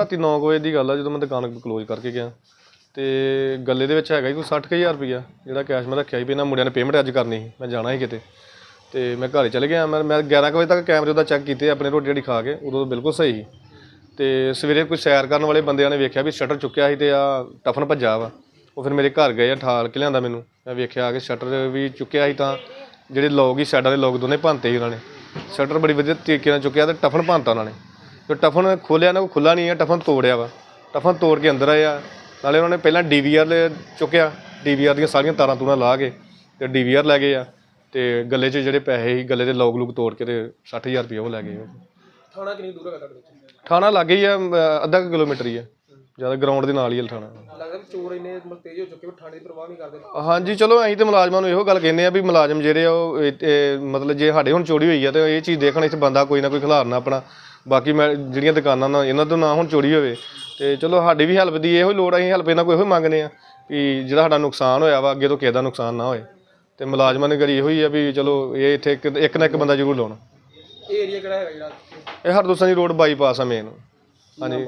ਰਾਤੀ 9 ਵਜੇ ਦੀ ਗੱਲ ਆ, ਜਦੋਂ ਮੈਂ ਦੁਕਾਨ ਕਲੋਜ਼ ਕਰਕੇ ਗਿਆ। ਤੇ ਗੱਲੇ ਦੇ ਵਿੱਚ ਹੈਗਾ ਸੀ ਕੋਈ 60000 ਰੁਪਇਆ ਜਿਹੜਾ ਕੈਸ਼ ਮੈਂ ਰੱਖਿਆ ਸੀ ਵੀ ਇਹਨਾਂ ਮੁੰਡਿਆਂ ਨੇ ਪੇਮੈਂਟ ਅੱਜ ਕਰਨੀ ਸੀ, ਮੈਂ ਜਾਣਾ ਸੀ ਕਿਤੇ। ਤੇ ਮੈਂ ਘਰੇ ਚਲੇ ਗਿਆ, ਮੈਂ ਮੈਂ 11 ਕੁ ਵਜੇ ਤੱਕ ਕੈਮਰੇ ਉਹਦਾ ਚੈੱਕ ਕੀਤੇ, ਆਪਣੇ ਰੋਟੀ ਜਿਹੜੀ ਖਾ ਕੇ, ਉਦੋਂ ਬਿਲਕੁਲ ਸਹੀ ਸੀ। ਤੇ ਸਵੇਰੇ ਕੋਈ ਸੈਰ ਕਰਨ ਵਾਲੇ ਬੰਦਿਆਂ ਨੇ ਵੇਖਿਆ ਵੀ ਸ਼ਟਰ ਚੁੱਕਿਆ ਸੀ ਤੇ ਆ ਟਫਨ ਭੱਜਾ ਵਾ। ਉਹ ਫਿਰ ਮੇਰੇ ਘਰ ਗਏ ਆ ਠਾਲ ਕੇ ਲਿਆਂਦਾ ਮੈਨੂੰ। ਮੈਂ ਵੇਖਿਆ ਆ ਕੇ ਸ਼ਟਰ ਵੀ ਚੁੱਕਿਆ ਸੀ ਤਾਂ ਜਿਹੜੇ ਲੋਕ ਹੀ ਸਾਈਡਾਂ ਦੇ ਲੋਕ ਦੋਨੇ ਭੰਨਤੇ ਸੀ ਉਹਨਾਂ ਨੇ। ਸ਼ਟਰ ਬੜੀ ਵਧੀਆ ਤਰੀਕੇ ਨਾਲ ਚੁੱਕਿਆ ਤੇ ਟਫਨ ਭੰਨਤਾ ਉਹਨਾਂ ਨੇ। ਤੇ ਟਫਨ ਖੋਲਿਆ ਨਾ ਉਹ ਖੁੱਲਾ ਨਹੀਂ ਆ ਟਫਨ ਤੋੜਿਆ ਵਾ। ਟਫਨ ਤੋੜ ਕੇ ਅੰਦਰ ਆਇਆ ਨਾਲੇ ਉਹਨਾਂ ਨੇ ਪਹਿਲਾਂ ਡੀਵੀਆਰ ਚੁੱਕਿਆ। ਡੀਵੀਆਰ ਦੀਆਂ ਸਾਰੀਆਂ ਤਾਰਾਂ ਤੂਰਾਂ ਲਾ ਕੇ ਤੇ ਡੀਵੀਆਰ ਲੈ ਗਏ ਆ। ਤੇ ਗੱਲੇ 'ਚ ਜਿਹੜੇ ਪੈਸੇ ਸੀ ਗੱਲੇ ਦੇ ਲੋਕ ਲੂਕ ਤੋੜ ਕੇ ਤੇ 60000 ਰੁਪਏ ਉਹ ਲੈ ਗਏ ਥਾਣਾ ਕਿੰਨੀ ਦੂਰ ਤੁਹਾਡੇ ਵਿੱਚ ਥਾਣਾ ਲੱਗੇ ਹੀ ਆ ਅਮ, ਅੱਧਾ ਕੁ ਕਿਲੋਮੀਟਰ ਹੀ ਆ। ਜ਼ਿਆਦਾ ਗਰਾਊਂਡ ਦੇ ਨਾਲ ਹੀ ਆ ਥਾਣਾ। ਲੱਗਦਾ ਵੀ ਚੋਰ ਇੰਨੇ ਮਤਲਬ ਤੇਜ਼ ਹੋ ਚੁੱਕੇ ਵੀ ਥਾਣੇ ਦੀ ਪਰਵਾਹ ਨਹੀਂ ਕਰਦੇ। ਹਾਂਜੀ ਚਲੋ ਅਸੀਂ ਤੇ ਮੁਲਾਜ਼ਮਾਂ ਨੂੰ ਇਹੋ ਗੱਲ ਕਹਿੰਦੇ ਆ ਵੀ ਮੁਲਾਜ਼ਮ ਜਿਹੜੇ ਆ ਉਹ ਇਹ- ਇਹ ਮਤਲਬ ਜੇ ਸਾਡੇ ਹੁਣ ਚੋਰੀ ਹੋਈ ਆ ਤੇ ਇਹ ਚੀਜ਼ ਦੇਖਣ ਇੱਥੇ ਬੰਦਾ ਕੋਈ ਨਾ ਕੋਈ ਖਿਲਾਰਨਾ ਆਪਣਾ। ਬਾਕੀ ਮੈਂ ਜਿਹੜੀਆਂ ਦੁਕਾਨਾਂ ਨਾਲ ਇਹਨਾਂ ਤੋਂ ਨਾ ਹੁਣ ਚੋਰੀ ਹੋਵੇ। ਤੇ ਚਲੋ ਸਾਡੀ ਵੀ ਹੈਲਪ ਦੀ ਇਹੋ ਲੋੜ ਆ, ਅਸੀਂ ਹੈਲਪ ਇਹਨਾਂ ਕੋਈ ਇਹੋ ਹੀ ਮੰਗਨੇ ਆ ਵੀ ਜਿਹੜਾ ਸਾਡਾ ਨੁਕਸਾਨ ਹੋਇਆ ਵਾ ਅੱਗੇ ਤੋਂ ਕਿਸੇ ਦਾ ਨੁਕਸਾਨ ਨਾ ਹੋਏ। ਤੇ ਮੁਲਾਜ਼ਮਾਂ ਨੇ ਕਰੀ ਇਹੋ ਹੀ ਆ ਵੀ ਚਲੋ ਇਹ ਇੱਥੇ ਇੱਕ ਇੱਕ ਨਾ ਇੱਕ ਬੰਦਾ ਜ਼ਰੂਰ ਲਾਉਣ। ਇਹ ਏਰੀਆ ਕਿਹੜਾ ਹੈਗਾ ਜਿਹੜਾ ਇਹ ਹਰਦੋਸਨੀ ਰੋਡ ਬਾਈਪਾਸ ਆ ਮੇਨ ਹਾਂਜੀ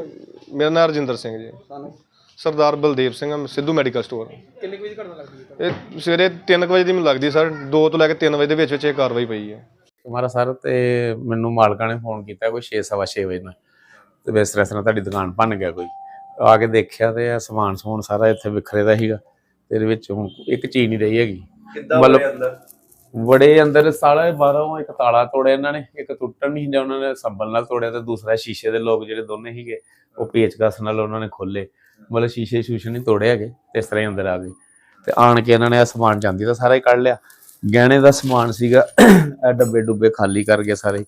ਮੇਰਾ ਨਾਮ ਰਜਿੰਦਰ ਸਿੰਘ ਜੀ। ਸਾਨੂੰ? ਸਰਦਾਰ ਬਲਦੇਵ ਸਿੰਘ ਸਿੱਧੂ ਮੈਡੀਕਲ ਸਟੋਰ ਕਿੰਨੇ ਕੁ ਵਜੇ ਘਟਨਾ ਲੱਗਦੀ ਹੈ? ਇਹ ਸਵੇਰੇ 3 ਵਜੇ ਦੀ ਮੈਨੂੰ ਲੱਗਦੀ ਸਰ। 2 ਤੋਂ ਲੈ ਕੇ 3 ਵਜੇ ਦੇ ਵਿੱਚ ਵਿੱਚ ਇਹ ਕਾਰਵਾਈ ਪਈ ਹੈ। ਕੁਮਾਰਾ ਸਰ ਤੇ ਮੈਨੂੰ ਮਾਲਕਾਂ ਨੇ ਫੋਨ ਕੀਤਾ ਕੋਈ 6:30 ਵਜੇ ਨਾਲ। ਤੇ ਇਸ ਤਰ੍ਹਾਂ ਇਸ ਤਰ੍ਹਾਂ ਤੁਹਾਡੀ ਦੁਕਾਨ ਭੰਨ ਗਿਆ ਕੋਈ। ਆ ਕੇ ਦੇਖਿਆ ਤੇ ਇਹ ਸਮਾਨ ਸਮੂਨ ਸਾਰਾ ਇੱਥੇ ਵਿਖਰੇ ਦਾ ਸੀਗਾ। ਤੇ ਇਹਦੇ ਵਿੱਚ ਹੁਣ ਇੱਕ ਚੀਜ਼ ਨਹੀਂ ਰਹੀ ਹੈਗੀ। ਮਤਲਬ- ਬੜੇ ਅੰਦਰ? ਸਾਲਾ ਬਾਹਰੋਂ ਇੱਕ ਤਾਲਾ ਤੋੜਿਆ ਇਹਨਾਂ ਨੇ ਇੱਕ ਟੁੱਟਣ ਨਹੀਂ ਦਿਆ ਉਹਨਾਂ ਨੇ ਸੰਭਲ ਨਾਲ ਤੋੜਿਆ ਤੇ ਦੂਸਰਾ ਸ਼ੀਸ਼ੇ ਦੇ ਲੋਕ ਜਿਹੜੇ ਦੋਨੇ ਸੀਗੇ ਉਹ ਪੇਚਕਸ ਨਾਲ ਉਹਨਾਂ ਨੇ ਖੋਲੇ ਮਤਲਬ ਸ਼ੀਸ਼ੇ ਸ਼ੂਸ਼ੇ ਨਹੀਂ ਤੋੜੇ ਹੈਗੇ ਤੇ ਇਸ ਤਰ੍ਹਾਂ ਹੀ ਅੰਦਰ ਆ ਗਏ। ਤੇ ਆਣ ਕੇ ਇਹਨਾਂ ਨੇ ਆ ਸਮਾਨ ਜਾਂਦੀ ਤਾਂ ਸਾਰਾ ਹੀ ਕੱਢ ਲਿਆ। ਗਹਿਣੇ ਦਾ ਸਮਾਨ ਸੀਗਾ ਇਹ ਡੱਬੇ ਡੁੱਬੇ ਖਾਲੀ ਕਰ ਗਏ ਸਾਰੇ।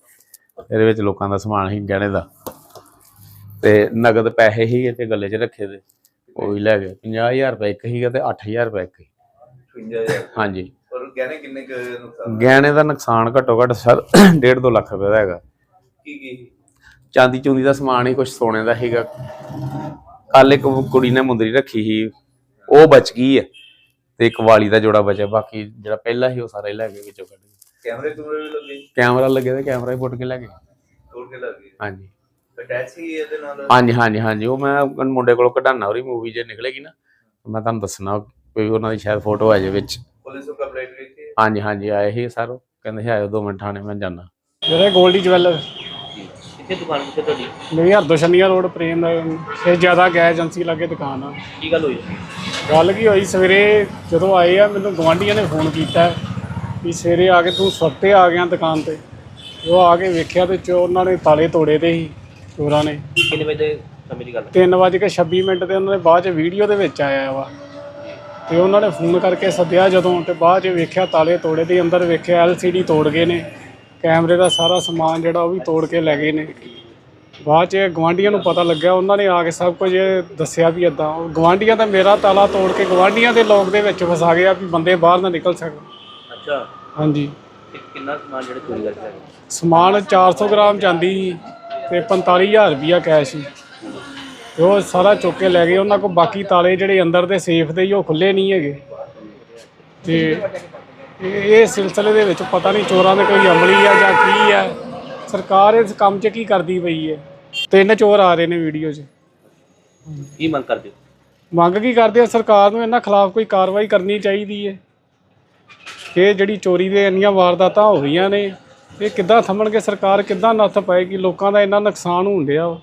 ਇਹਦੇ ਵਿੱਚ ਲੋਕਾਂ ਦਾ ਸਮਾਨ ਸੀ ਗਹਿਣੇ ਦਾ। ਤੇ ਨਗਦ ਪੈਸੇ ਹੀ ਤੇ ਗੱਲੇ 'ਚ ਰੱਖੇ ਤੇ ਉਹ ਵੀ ਲੈ ਗਏ। 50000 ਰੁਪਏ ਇੱਕ ਸੀਗਾ ਤੇ 8000 ਰੁਪਏ ਇੱਕ ਸੀ। 55000 ਹਾਂਜੀ। ਪਰ ਗਹਿਣੇ ਕਿੰਨੇ ਕੁ ਨੁਕਸਾਨ ਗਹਿਣੇ ਦਾ ਨੁਕਸਾਨ ਘੱਟੋ ਘੱਟ ਸਰ 1.5 2 ਲੱਖ ਰੁਪਏ ਦਾ ਹੈਗਾ। ਕੀ ਕੀ? ਚਾਂਦੀ ਚੂੰਦੀ ਦਾ ਸਮਾਨ ਹੀ ਕੁਝ ਸੋਨੇ ਦਾ ਸੀਗਾ। ਕੱਲ ਇੱਕ ਕੁੜੀ ਨੇ ਮੁੰਦਰੀ ਰੱਖੀ ਸੀ। ਉਹ ਬਚ ਗਈ ਹੈ ਤੇ ਇੱਕ ਵਾਲੀ ਦਾ ਜੋੜਾ ਬਚਿਆ ਬਾਕੀ ਜਿਹੜਾ ਪਹਿਲਾ ਸੀ ਉਹ ਸਾਰਾ ਹੀ ਲੈ ਗਏ ਵਿੱਚੋਂ ਕੱਢ ਕੇ। ਕੈਮਰੇ ਕੂਮਰੇ ਵੀ ਲੱਗੇ? ਕੈਮਰਾ ਲੱਗਿਆ ਤੇ ਕੈਮਰਾ ਹੀ ਪੁੱਟ ਕੇ ਲੈ ਗਏ। ਤੋੜ ਕੇ ਲੱਗੇ। ਹਾਂਜੀ। ਅਟੈਚ ਹੀ ਇਹਦੇ ਨਾਲ? ਹਾਂਜੀ ਹਾਂਜੀ ਹਾਂਜੀ। ਉਹ ਮੈਂ ਮੁੰਡੇ ਕੋਲੋਂ ਕਢਾਣਾ ਉਹਦੀ ਮੂਵੀ ਜੇ ਨਿਕਲੇਗੀ ਨਾ ਮੈਂ ਤੁਹਾਨੂੰ ਦੱਸਣਾ ਕੋਈ ਉਹਨਾਂ ਦੀ ਸ਼ਾਇਦ ਫੋਟੋ ਆ ਜਾਏ ਵਿੱਚ। ਪੁਲਿਸ ਨੂੰ ਕੰਪਲੇਂਟ ਕੀਤੀ? ਹਾਂਜੀ ਹਾਂਜੀ ਆਏ ਸੀ ਸਰ ਕਹਿੰਦੇ ਸੀ ਆਇਓ 2 ਮਿੰਟ ਥਾਣੇ ਮੈਂ ਜਾਣਾ ਮੇਰੇ ਗੋਲਡੀ ਜਵੈਲਰ। ਕਿੱਥੇ ਦੁਕਾਨ ਕਿੱਥੇ ਤੁਹਾਡੀ? ਮੇਰੀ ਹਰਦੋਸ਼ਨੀਆ ਰੋਡ ਪ੍ਰੇਮ ਸੇ ਜ਼ਿਆਦਾ ਗੈਸ ਏਜੰਸੀ ਲੱਗੇ ਦੁਕਾਨ ਆ। ਕੀ ਗੱਲ ਹੋਈ? ਗੱਲ ਕੀ ਹੋਈ ਸਵੇਰੇ ਜਦੋਂ ਆਏ ਆ ਮੈਨੂੰ ਗਵਾਂਢੀਆਂ ਨੇ ਫੋਨ ਕੀਤਾ ਵੀ ਸਵੇਰੇ ਆ ਕੇ ਤੂੰ ਸੁੱਤੇ ਆ ਗਿਆ ਦੁਕਾਨ ਤੇ। ਉਹ ਆ ਕੇ ਵੇਖਿਆ ਤੇ ਚੋਰ ਉਹਨਾਂ ਨੇ ਤਾਲੇ ਤੋੜੇ ਤੇ ਸੀ ਚੋਰਾਂ ਨੇ। ਕਿੰਨੇ ਵਜੇ ਦੇ ਸਮੇਂ ਦੀ ਗੱਲ? 3:26 ਮਿੰਟ ਤੇ ਉਹਨਾਂ ਦੇ ਬਾਅਦ ਚ ਵੀਡੀਓ ਦੇ ਵਿੱਚ ਆਇਆ ਵਾ। ਤੇ ਉਹਨਾਂ ਨੇ ਫੋਨ ਕਰਕੇ ਸੱਦਿਆ ਜਦੋਂ ਤੇ ਬਾਅਦ ਚ ਵੇਖਿਆ ਤਾਲੇ ਤੋੜੇ ਤੇ ਅੰਦਰ ਵੇਖਿਆ LCD ਤੋੜ ਗਏ ਨੇ। ਕੈਮਰੇ ਦਾ ਸਾਰਾ ਸਮਾਨ ਜਿਹੜਾ ਉਹ ਵੀ ਤੋੜ ਕੇ ਲੈ ਗਏ ਨੇ। ਬਾਅਦ ਚ ਗਵਾਂਢੀਆਂ ਨੂੰ ਪਤਾ ਲੱਗਿਆ ਉਹਨਾਂ ਨੇ ਆ ਕੇ ਸਭ ਕੁਝ ਦੱਸਿਆ ਵੀ ਇਦਾਂ ਗਵਾਂਢੀਆਂ ਤਾਂ ਮੇਰਾ ਤਾਲਾ ਤੋੜ ਕੇ ਗਵਾਂਢੀਆਂ ਦੇ ਲੋਕ ਦੇ ਵਿੱਚ ਫਸਾ ਗਿਆ ਵੀ ਬੰਦੇ ਬਾਹਰ ਨਾ ਨਿਕਲ ਸਕਣ। ਅੱਛਾ। ਹਾਂਜੀ। ਤੇ ਕਿੰਨਾ ਸਮਾਨ ਜਿਹੜੇ ਚੋਰੀ ਗਏ ਸਮਾਨ 400 ਗ੍ਰਾਮ ਚਾਂਦੀ ਸੀ ਤੇ 45000 ਰੁਪਿਆ ਕੈਸ਼ ਸੀ। ਤੇ ਉਹ ਸਾਰਾ ਚੁੱਕ ਕੇ ਲੈ ਗਏ। ਉਹਨਾਂ ਕੋਲ ਬਾਕੀ ਤਾਲੇ ਜਿਹੜੇ ਅੰਦਰ ਦੇ ਸੇਫ ਦੇ ਸੀ ਉਹ ਖੁੱਲੇ ਨਹੀਂ ਹੈਗੇ। ਤੇ ਇਹ ਇਹ ਸਿਲਸਿਲੇ ਦੇ ਵਿੱਚ ਪਤਾ ਨਹੀਂ ਚੋਰਾਂ ਦੇ ਕੋਈ ਅਮਲੀ ਆ ਜਾਂ ਕੀ ਆ। ਸਰਕਾਰ ਇਸ ਕੰਮ 'ਚ ਕੀ ਕਰਦੀ ਪਈ ਹੈ? ਤਿੰਨ ਚੋਰ ਆ ਰਹੇ ਨੇ ਵੀਡੀਓ 'ਚ। ਕੀ ਮੰਗ ਕਰਦੇ ਹੋ? ਮੰਗ ਕੀ ਕਰਦੇ ਆ? ਸਰਕਾਰ ਨੂੰ ਇਹਨਾਂ ਖਿਲਾਫ ਕੋਈ ਕਾਰਵਾਈ ਕਰਨੀ ਚਾਹੀਦੀ ਹੈ। ਇਹ ਜਿਹੜੀ ਚੋਰੀ ਦੇ ਇੰਨੀਆਂ ਵਾਰਦਾਤਾਂ ਹੋ ਰਹੀਆਂ ਨੇ ਇਹ ਕਿੱਦਾਂ ਥੰਮਣਗੇ? ਸਰਕਾਰ ਕਿੱਦਾਂ ਨੱਥ ਪਾਏਗੀ? ਲੋਕਾਂ ਦਾ ਇੰਨਾ ਨੁਕਸਾਨ ਹੋਣ ਡਿਆ ਵਾ।